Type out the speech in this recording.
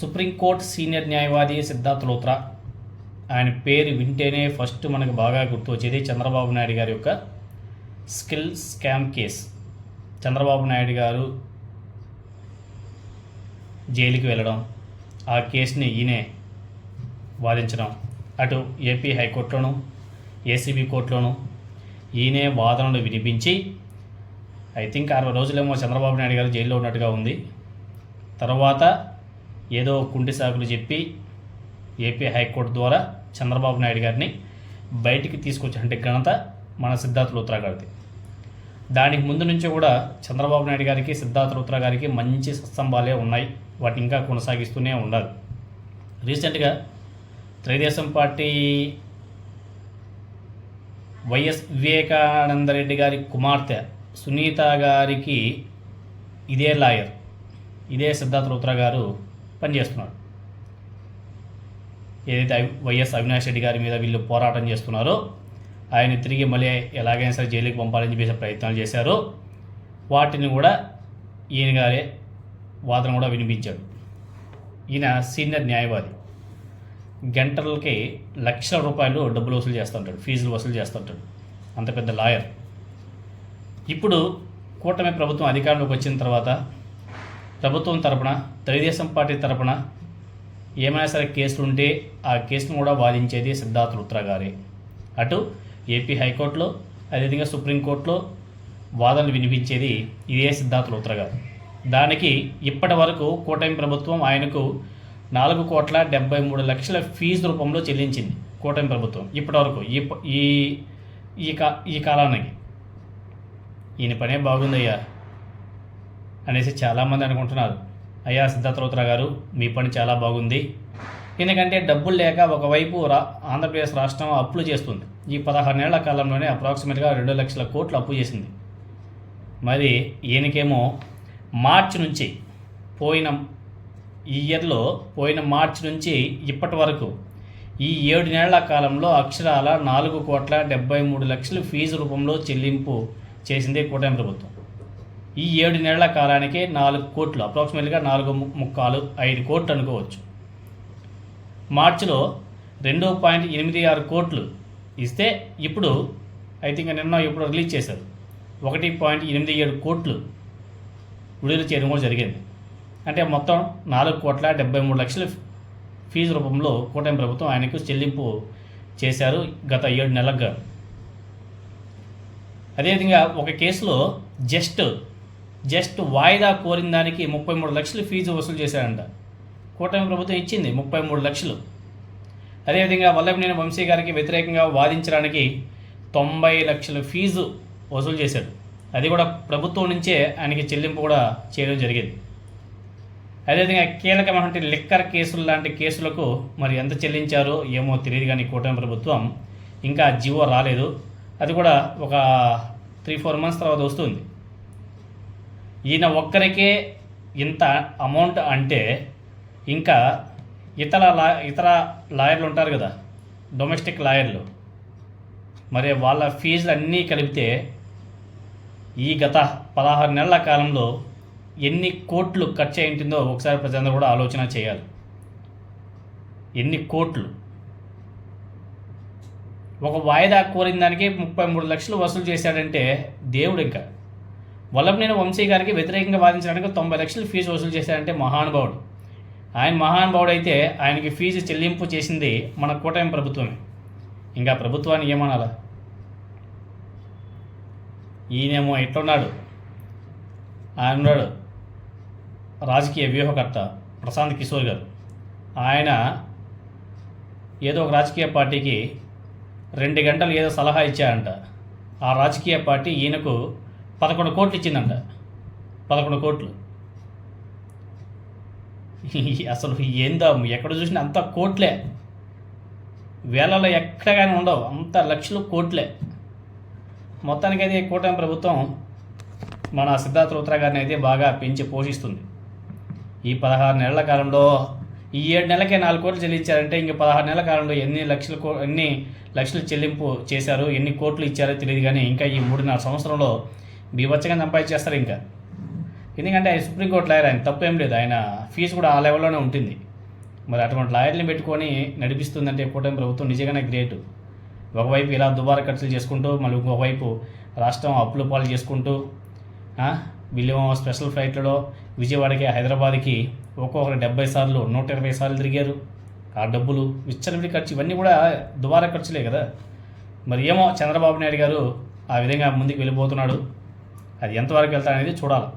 Supreme court senior న్యాయవాది సిద్ధార్థ్ లోత్రా. ఆయన పేరు వింటేనే ఫస్ట్ మనకు బాగా గుర్తు వచ్చేది చంద్రబాబు నాయుడు గారి యొక్క skill scam case. Chandrababu Naidu గారు జైలుకి వెళ్ళడం ఆ కేసుని ఈయనే వాదించడం. అటు ఏపీ హైకోర్టులోను ఏసీబీ కోర్టులోను ఈయనే వాదనలు వినిపించి ఐ థింక్ అరవై రోజులేమో చంద్రబాబు నాయుడు గారు జైల్లో ఉన్నట్టుగా ఉంది. తర్వాత ఏదో కుంటి సాకులు చెప్పి ఏపీ హైకోర్టు ద్వారా చంద్రబాబు నాయుడు గారిని బయటికి తీసుకొచ్చినట్టు ఘనత మన సిద్ధార్థ లూత్రా గారిది. దానికి ముందు నుంచి కూడా చంద్రబాబు నాయుడు గారికి సిద్ధార్థ లూత్రా గారికి మంచి సత్సంబాలే ఉన్నాయి. వాటి ఇంకా కొనసాగిస్తూనే ఉండాలి. రీసెంట్గా తెలుగుదేశం పార్టీ వైఎస్ వివేకానందరెడ్డి గారి కుమార్తె సునీత గారికి ఇదే లాయర్. ఇదే సిద్ధార్థ ఉత్తరా గారు పనిచేస్తున్నాడు ఏదైతే వైఎస్ అవినాష్ రెడ్డి గారి మీద వీళ్ళు పోరాటం చేస్తున్నారో ఆయన తిరిగి మళ్ళీ ఎలాగైనా సరే జైలుకి పంపాలని చెప్పేసి ప్రయత్నాలు చేశారో వాటిని కూడా ఈయన గారే వాదన కూడా వినిపించాడు. ఈయన సీనియర్ న్యాయవాది. గంటలకి లక్షల రూపాయలు డబ్బులు వసూలు చేస్తుంటాడు ఫీజులు వసూలు చేస్తుంటాడు అంత పెద్ద లాయర్. ఇప్పుడు కూటమి ప్రభుత్వం అధికారంలోకి వచ్చిన తర్వాత ప్రభుత్వం తరపున తెలుగుదేశం పార్టీ తరపున ఏమైనా సరే కేసులు ఉంటే ఆ కేసును కూడా వాదించేది సిద్ధార్థ రుత్రా గారే. అటు ఏపీ హైకోర్టులో అదేవిధంగా సుప్రీంకోర్టులో వాదనలు వినిపించేది ఇదే సిద్ధార్థ రుత్రా గారు. దానికి ఇప్పటి వరకు కూటమి ప్రభుత్వం ఆయనకు నాలుగు కోట్ల డెబ్బై మూడు లక్షల ఫీజు రూపంలో చెల్లించింది కూటమి ప్రభుత్వం ఇప్పటి వరకు ఈ ఈ ఈ కా ఈ కాలానికి. ఈయన పనే బాగుందయ్యా అనేసి చాలామంది అనుకుంటున్నారు. అయ్యా సిద్ధార్థ గారు మీ పని చాలా బాగుంది. ఎందుకంటే డబ్బులు లేక ఒకవైపు రా ఆంధ్రప్రదేశ్ రాష్ట్రం అప్పులు చేస్తుంది. ఈ పదహారు నెలల కాలంలోనే అప్రాక్సిమేట్గా రెండు లక్షల కోట్లు అప్పు చేసింది. మరి ఈయనకేమో మార్చి నుంచి పోయిన ఈ ఇయర్లో పోయిన మార్చి నుంచి ఇప్పటి వరకు ఈ ఏడు నెలల కాలంలో అక్షరాల నాలుగు కోట్ల డెబ్బై మూడు లక్షలు ఫీజు రూపంలో చెల్లింపు చేసిందే కూటమి ప్రభుత్వం. ఈ ఏడు నెలల కాలానికే నాలుగు కోట్లు అప్రాక్సిమేట్గా నాలుగు ముక్కాలు ఐదు కోట్లు అనుకోవచ్చు. మార్చిలో రెండు పాయింట్ ఎనిమిది ఆరు కోట్లు ఇస్తే ఇప్పుడు ఐ థింక్ నిన్న ఇప్పుడు రిలీజ్ చేశారు. ఒకటి పాయింట్ ఎనిమిది ఏడు కోట్లు విడుదల చేయడం కూడా జరిగింది. అంటే మొత్తం నాలుగు కోట్ల డెబ్బై మూడు లక్షల ఫీజు రూపంలో కూటమి ప్రభుత్వం ఆయనకు చెల్లింపు చేశారు గత ఏడు నెలలుగా. అదేవిధంగా ఒక కేసులో జస్ట్ జస్ట్ వాయిదా కోరిన దానికి ముప్పై మూడు లక్షలు ఫీజు వసూలు చేశారంట కూటమి ప్రభుత్వం ఇచ్చింది ముప్పై మూడు లక్షలు. అదేవిధంగా వల్లభనేని వంశీ గారికి వ్యతిరేకంగా వాదించడానికి తొంభై లక్షల ఫీజు వసూలు చేశాడు. అది కూడా ప్రభుత్వం నుంచే ఆయనకి చెల్లింపు కూడా చేయడం జరిగింది. అదేవిధంగా కీలకమైనటువంటి లిక్కర్ కేసులు లాంటి కేసులకు మరి ఎంత చెల్లించారో ఏమో తెలియదు కానీ కూటమి ప్రభుత్వం ఇంకా జీవో రాలేదు. అది కూడా ఒక త్రీ ఫోర్ మంత్స్ తర్వాత వస్తుంది. ఈయన ఒక్కరికే ఇంత అమౌంట్ అంటే ఇంకా ఇతర లా ఇతర లాయర్లు ఉంటారు కదా డొమెస్టిక్ లాయర్లు. మరి వాళ్ళ ఫీజులు అన్నీ కలిపితే ఈ గత పదహారు నెలల కాలంలో ఎన్ని కోట్లు ఖర్చు అయి ఒకసారి ప్రజలందరూ కూడా ఆలోచన చేయాలి. ఎన్ని కోట్లు? ఒక వాయిదా కోరిన దానికి ముప్పై మూడు లక్షలు వసూలు చేశాడంటే దేవుడు ఇంకా. వల్లభనేని వంశీ గారికి వ్యతిరేకంగా వాదించడానికి తొంభై లక్షలు ఫీజు వసూలు చేశారంటే మహానుభావుడు. ఆయన మహానుభావుడు అయితే ఆయనకి ఫీజు చెల్లింపు చేసింది మన కూటమి ప్రభుత్వమే. ఇంకా ప్రభుత్వాన్ని ఏమనాలా? ఈయనేమో ఎట్లున్నాడు? ఆయన ఉన్నాడు రాజకీయ వ్యూహకర్త ప్రశాంత్ కిషోర్ గారు. ఆయన ఏదో ఒక రాజకీయ పార్టీకి రెండు గంటలు ఏదో సలహా ఇచ్చారంట. ఆ రాజకీయ పార్టీ ఈయనకు పదకొండు కోట్లు ఇచ్చిందంట. పదకొండు కోట్లు. అసలు ఏందో ఎక్కడ చూసినా అంత కోట్లే. వేలలో ఎక్కడగానే ఉండవు అంత లక్షలు కోట్లే. మొత్తానికి అయితే కూటమి ప్రభుత్వం మన సిద్ధార్థ రుత్ర గారిని అయితే బాగా పెంచి పోషిస్తుంది. ఈ పదహారు నెలల కాలంలో ఈ ఏడు నెలలకే నాలుగు కోట్లు చెల్లించారంటే ఇంక పదహారు నెలల కాలంలో ఎన్ని లక్షల కో ఎన్ని లక్షలు చెల్లింపు చేశారు ఎన్ని కోట్లు ఇచ్చారో తెలియదు కానీ ఇంకా ఈ మూడున్నర సంవత్సరంలో బీభత్సంగా సంపాదించేస్తారు ఇంకా. ఎందుకంటే ఆయన సుప్రీంకోర్టు లాయర్ ఆయన తప్పేం లేదు. ఆయన ఫీజు కూడా ఆ లెవెల్లోనే ఉంటుంది. మరి అటువంటి లాయర్ని పెట్టుకొని నడిపిస్తుందంటే కూటమి ప్రభుత్వం నిజంగానే గ్రేట్. ఒకవైపు ఇలా దుబారా ఖర్చులు చేసుకుంటూ మళ్ళీ ఇంకోవైపు రాష్ట్రం అప్పులు పాలు చేసుకుంటూ ఆ, వీళ్ళేమో స్పెషల్ ఫ్లైట్లలో విజయవాడకి హైదరాబాద్కి ఒక్కొక్కరు డెబ్బై సార్లు నూట ఇరవై సార్లు తిరిగారు. ఆ డబ్బులు విచ్చలవిడి ఖర్చు ఇవన్నీ కూడా దుబారా ఖర్చులే కదా. మరి ఏమో చంద్రబాబు నాయుడు గారు ఆ విధంగా ముందుకు వెళ్ళిపోతున్నాడు. అది ఎంతవరకు వెళ్తాడనేది చూడాలి.